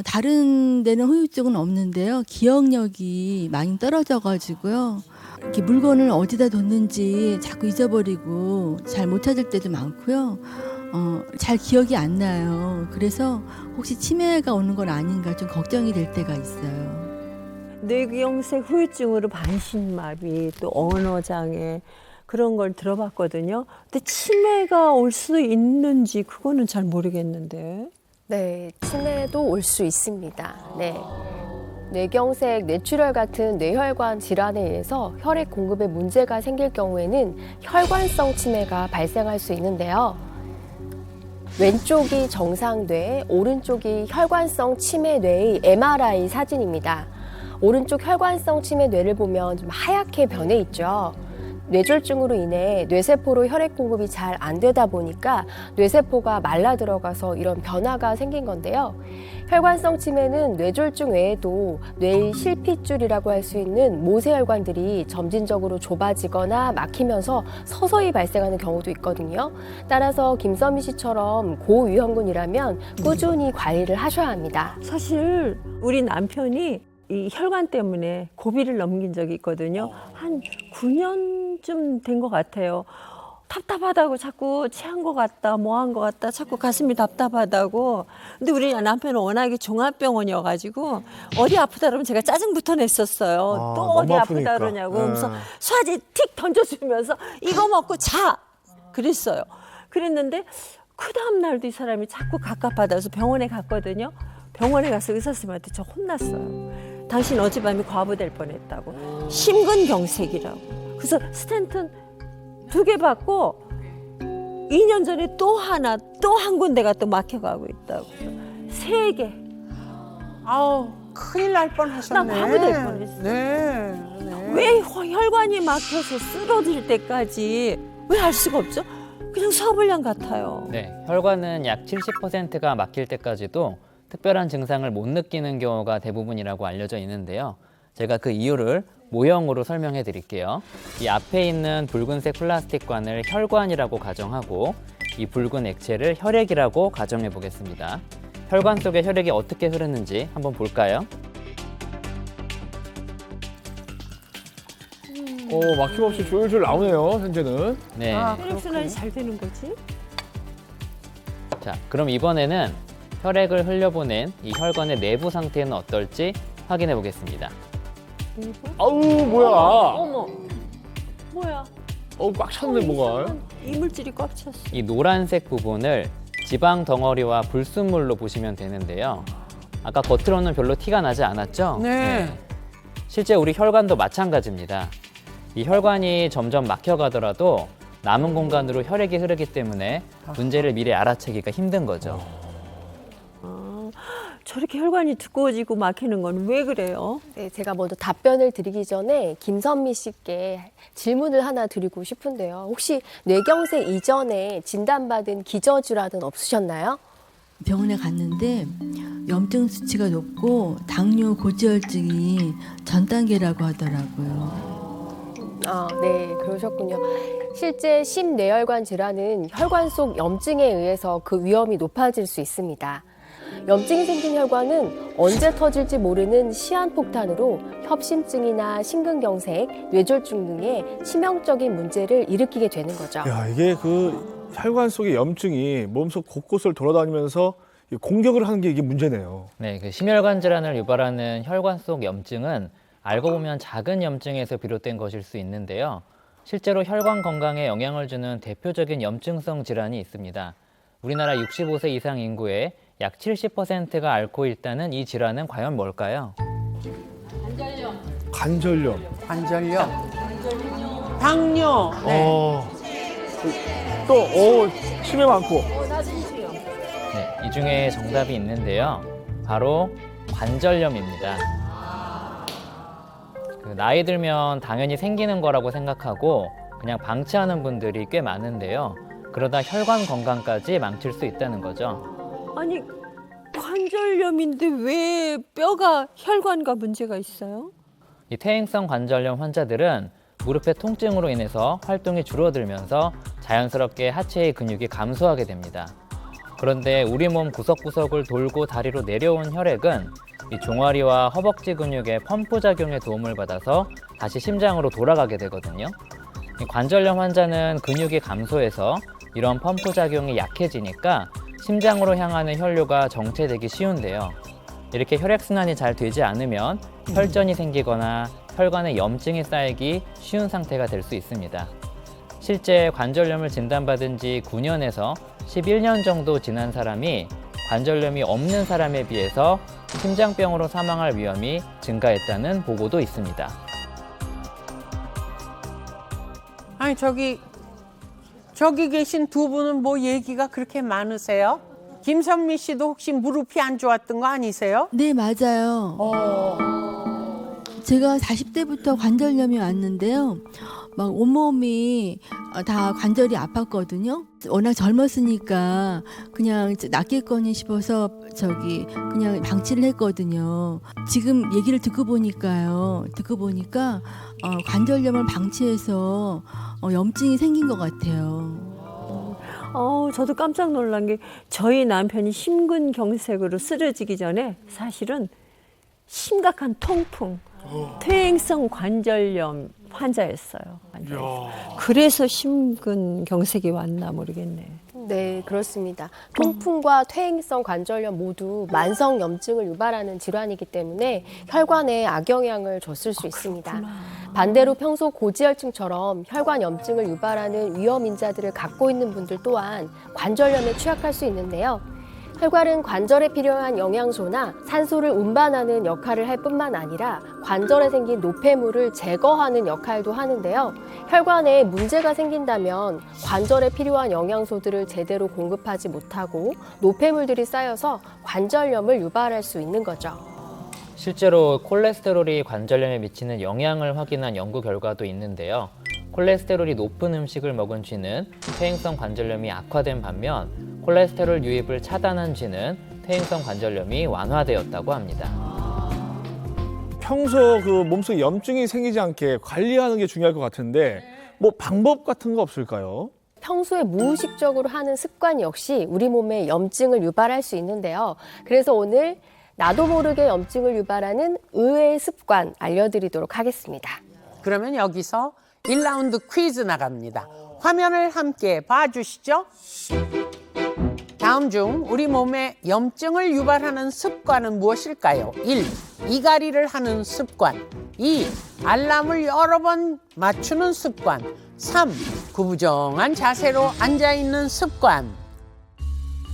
어, 다른 데는 후유증은 없는데요. 기억력이 많이 떨어져가지고요. 이렇게 물건을 어디다 뒀는지 자꾸 잊어버리고 잘 못 찾을 때도 많고요. 어, 잘 기억이 안 나요. 그래서 혹시 치매가 오는 건 아닌가 좀 걱정이 될 때가 있어요. 뇌경색 후유증으로 반신마비 또 언어장애 그런 걸 들어봤거든요. 근데 치매가 올 수도 있는지 그거는 잘 모르겠는데. 네, 치매도 올 수 있습니다. 네. 뇌경색, 뇌출혈 같은 뇌혈관 질환에 의해서 혈액 공급에 문제가 생길 경우에는 혈관성 치매가 발생할 수 있는데요. 왼쪽이 정상 뇌, 오른쪽이 혈관성 치매 뇌의 MRI 사진입니다. 오른쪽 혈관성 치매 뇌를 보면 좀 하얗게 변해 있죠. 뇌졸중으로 인해 뇌세포로 혈액 공급이 잘 안 되다 보니까 뇌세포가 말라 들어가서 이런 변화가 생긴 건데요. 혈관성 치매는 뇌졸중 외에도 뇌의 실핏줄이라고 할 수 있는 모세혈관들이 점진적으로 좁아지거나 막히면서 서서히 발생하는 경우도 있거든요. 따라서 김서미 씨처럼 고위험군이라면 꾸준히 관리를 하셔야 합니다. 사실 우리 남편이 이 혈관 때문에 고비를 넘긴 적이 있거든요. 한 9년쯤 된 것 같아요. 답답하다고 자꾸 체한 것 같다, 뭐 한 것 같다, 자꾸 가슴이 답답하다고. 근데 우리 남편은 워낙에 종합병원이어가지고 어디 아프다 그러면 제가 짜증부터 냈었어요. 아, 또 너무 어디 아프다 아프니까. 그러냐고. 네. 그래서 수화제 틱 던져주면서 이거 먹고 자! 그랬어요. 그랬는데 그 다음 날도 이 사람이 자꾸 갑갑하다서 병원에 갔거든요. 병원에 가서 의사 선생님한테 저 혼났어요. 당신 어젯밤에 과부될 뻔했다고. 심근경색이라고. 그래서 스탠튼 두 개 받고 2년 전에 또 하나 또 한 군데가 또 막혀가고 있다고. 세 개. 아우 큰일 날 뻔하셨네. 나 바보 될 뻔했어. 네. 네. 왜 혈관이 막혀서 쓰러질 때까지 왜 알 수가 없죠? 그냥 수화불량 같아요. 네, 혈관은 약 70%가 막힐 때까지도 특별한 증상을 못 느끼는 경우가 대부분이라고 알려져 있는데요. 제가 그 이유를 모형으로 설명해 드릴게요. 이 앞에 있는 붉은색 플라스틱 관을 혈관이라고 가정하고 이 붉은 액체를 혈액이라고 가정해 보겠습니다. 혈관 속에 혈액이 어떻게 흐르는지 한번 볼까요? 어, 막힘없이 줄줄 나오네요, 현재는. 네. 아, 혈액순환이 잘 되는 거지? 자, 그럼 이번에는 혈액을 흘려보낸 이 혈관의 내부 상태는 어떨지 확인해 보겠습니다. 아우, 뭐야. 어머, 뭐야? 어, 꽉 찼네, 뭐가. 이물질이 꽉 찼어. 이 노란색 부분을 지방 덩어리와 불순물로 보시면 되는데요. 아까 겉으로는 별로 티가 나지 않았죠? 네. 실제 우리 혈관도 마찬가지입니다. 이 혈관이 점점 막혀가더라도 남은 공간으로 혈액이 흐르기 때문에 문제를 미리 알아채기가 힘든 거죠. 아, 저렇게 혈관이 두꺼워지고 막히는 건 왜 그래요? 네, 제가 먼저 답변을 드리기 전에 김선미 씨께 질문을 하나 드리고 싶은데요. 혹시 뇌경색 이전에 진단받은 기저질환은 없으셨나요? 병원에 갔는데 염증 수치가 높고 당뇨 고지혈증이 전 단계라고 하더라고요. 아, 네, 그러셨군요. 실제 심뇌혈관 질환은 혈관 속 염증에 의해서 그 위험이 높아질 수 있습니다. 염증이 생긴 혈관은 언제 터질지 모르는 시한폭탄으로 협심증이나 심근경색, 뇌졸중 등의 치명적인 문제를 일으키게 되는 거죠. 야, 이게 그 혈관 속의 염증이 몸속 곳곳을 돌아다니면서 이 공격을 하는 게 이게 문제네요. 네, 그 심혈관 질환을 유발하는 혈관 속 염증은 알고 보면 작은 염증에서 비롯된 것일 수 있는데요. 실제로 혈관 건강에 영향을 주는 대표적인 염증성 질환이 있습니다. 우리나라 65세 이상 인구의 약 70%가 앓고 있다는 이 질환은 과연 뭘까요? 관절염. 관절염. 당뇨. 네. 어. 또, 어, 치매 많고. 네, 이 중에 정답이 있는데요. 바로 관절염입니다. 그 나이 들면 당연히 생기는 거라고 생각하고 그냥 방치하는 분들이 꽤 많은데요. 그러다 혈관 건강까지 망칠 수 있다는 거죠. 아니 관절염인데 왜 뼈가 혈관과 문제가 있어요? 이 퇴행성 관절염 환자들은 무릎의 통증으로 인해서 활동이 줄어들면서 자연스럽게 하체의 근육이 감소하게 됩니다. 그런데 우리 몸 구석구석을 돌고 다리로 내려온 혈액은 이 종아리와 허벅지 근육의 펌프 작용에 도움을 받아서 다시 심장으로 돌아가게 되거든요. 이 관절염 환자는 근육이 감소해서 이런 펌프 작용이 약해지니까 심장으로 향하는 혈류가 정체되기 쉬운데요. 이렇게 혈액순환이 잘 되지 않으면 혈전이 생기거나 혈관에 염증이 쌓이기 쉬운 상태가 될 수 있습니다. 실제 관절염을 진단받은 지 9년에서 11년 정도 지난 사람이 관절염이 없는 사람에 비해서 심장병으로 사망할 위험이 증가했다는 보고도 있습니다. 아니 저기 저기 계신 두 분은 뭐 얘기가 그렇게 많으세요? 김선미 씨도 혹시 무릎이 안 좋았던 거 아니세요? 네, 맞아요. 제가 40대부터 관절염이 왔는데요. 막 온몸이 어, 다 관절이 아팠거든요. 워낙 젊었으니까 그냥 낫겠거니 싶어서 저기 그냥 방치를 했거든요. 지금 얘기를 듣고 보니까요. 듣고 보니까 어, 관절염을 방치해서 어, 염증이 생긴 것 같아요. 어, 저도 깜짝 놀란 게 저희 남편이 심근경색으로 쓰러지기 전에 사실은 심각한 통풍, 퇴행성 관절염 환자였어요. 그래서 심근경색이 왔나 모르겠네. 네, 그렇습니다. 통풍과 퇴행성 관절염 모두 만성 염증을 유발하는 질환이기 때문에 혈관에 악영향을 줬을 수 있습니다. 반대로 평소 고지혈증처럼 혈관 염증을 유발하는 위험 인자들을 갖고 있는 분들 또한 관절염에 취약할 수 있는데요. 혈관은 관절에 필요한 영양소나 산소를 운반하는 역할을 할 뿐만 아니라 관절에 생긴 노폐물을 제거하는 역할도 하는데요. 혈관에 문제가 생긴다면 관절에 필요한 영양소들을 제대로 공급하지 못하고 노폐물들이 쌓여서 관절염을 유발할 수 있는 거죠. 실제로 콜레스테롤이 관절염에 미치는 영향을 확인한 연구 결과도 있는데요. 콜레스테롤이 높은 음식을 먹은 쥐는 퇴행성 관절염이 악화된 반면 콜레스테롤 유입을 차단한 쥐는 퇴행성 관절염이 완화되었다고 합니다. 평소 그 몸속에 염증이 생기지 않게 관리하는 게 중요할 것 같은데 뭐 방법 같은 거 없을까요? 평소에 무의식적으로 하는 습관 역시 우리 몸에 염증을 유발할 수 있는데요. 그래서 오늘 나도 모르게 염증을 유발하는 의외의 습관 알려드리도록 하겠습니다. 그러면 여기서 1라운드 퀴즈 나갑니다. 화면을 함께 봐주시죠. 다음 중 우리 몸에 염증을 유발하는 습관은 무엇일까요? 1. 이갈이를 하는 습관 2. 알람을 여러 번 맞추는 습관 3. 구부정한 자세로 앉아있는 습관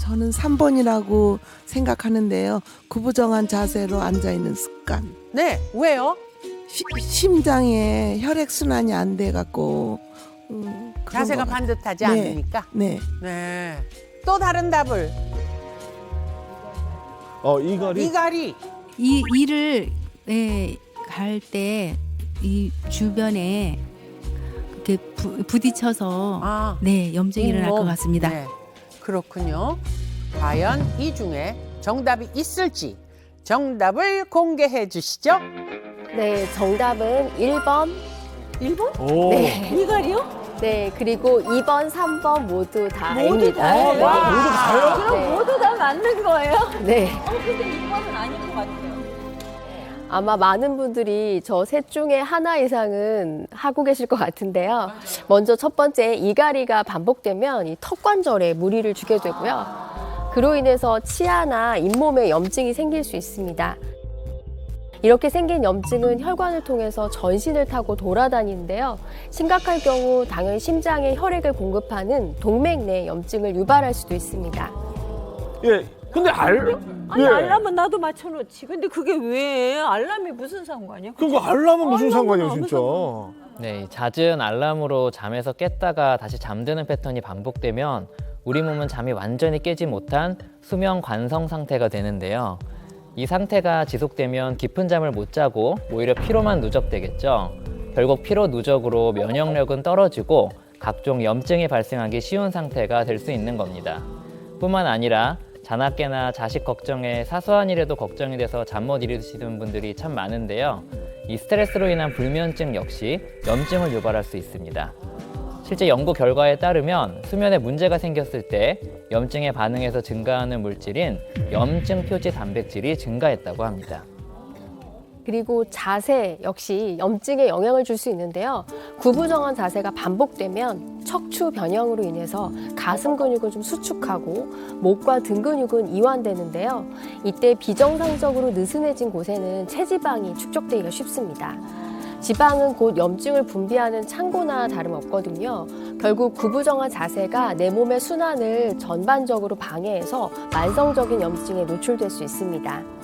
저는 3번이라고 생각하는데요. 구부정한 자세로 앉아 있는 습관. 네, 왜요? 시- 심장에 혈액 순환이 안 돼 갖고 음, 자세가 반듯하지 네. 않으니까 네. 네. 또 다른 답을 어 이갈이 이갈이 이 일을 네, 갈때 이 주변에 이렇게 부, 부딪혀서 아, 네 염증이 일어날 것 잇몸. 같습니다. 네, 그렇군요. 과연 이 중에 정답이 있을지 정답을 공개해 주시죠. 네, 정답은 1번. 1번? 오. 이갈이요? 네, 그리고 2번, 3번 모두 다 모두 A입니다. 다예요? 네. 와. 모두 다요? 그럼 네. 모두 다 맞는 거예요? 네. 어, 근데 2번은 아닌 것 같아요. 아마 많은 분들이 저 셋 중에 하나 이상은 하고 계실 것 같은데요. 먼저 첫 번째 이갈이가 반복되면 이 턱관절에 무리를 주게 되고요. 그로 인해서 치아나 잇몸에 염증이 생길 수 있습니다. 이렇게 생긴 염증은 혈관을 통해서 전신을 타고 돌아다니는데요. 심각할 경우 당연히 심장에 혈액을 공급하는 동맥 내 염증을 유발할 수도 있습니다. 예. 근데 알 아니 예. 알람은 나도 맞춰놓지. 근데 그게 왜 알람이 무슨 상관이야? 그러니까 알람은 무슨 상관이에요, 아무 진짜. 네, 잦은 알람으로 잠에서 깼다가 다시 잠드는 패턴이 반복되면 우리 몸은 잠이 완전히 깨지 못한 수면 관성 상태가 되는데요. 이 상태가 지속되면 깊은 잠을 못 자고 오히려 피로만 누적되겠죠. 결국 피로 누적으로 면역력은 떨어지고 각종 염증이 발생하기 쉬운 상태가 될 수 있는 겁니다. 뿐만 아니라 자나깨나 자식 걱정에 사소한 일에도 걱정이 돼서 잠 못 이루시는 분들이 참 많은데요. 이 스트레스로 인한 불면증 역시 염증을 유발할 수 있습니다. 실제 연구 결과에 따르면 수면에 문제가 생겼을 때 염증에 반응해서 증가하는 물질인 염증 표지 단백질이 증가했다고 합니다. 그리고 자세 역시 염증에 영향을 줄 수 있는데요. 구부정한 자세가 반복되면 척추 변형으로 인해서 가슴 근육은 좀 수축하고 목과 등 근육은 이완되는데요. 이때 비정상적으로 느슨해진 곳에는 체지방이 축적되기가 쉽습니다. 지방은 곧 염증을 분비하는 창고나 다름없거든요. 결국 구부정한 자세가 내 몸의 순환을 전반적으로 방해해서 만성적인 염증에 노출될 수 있습니다.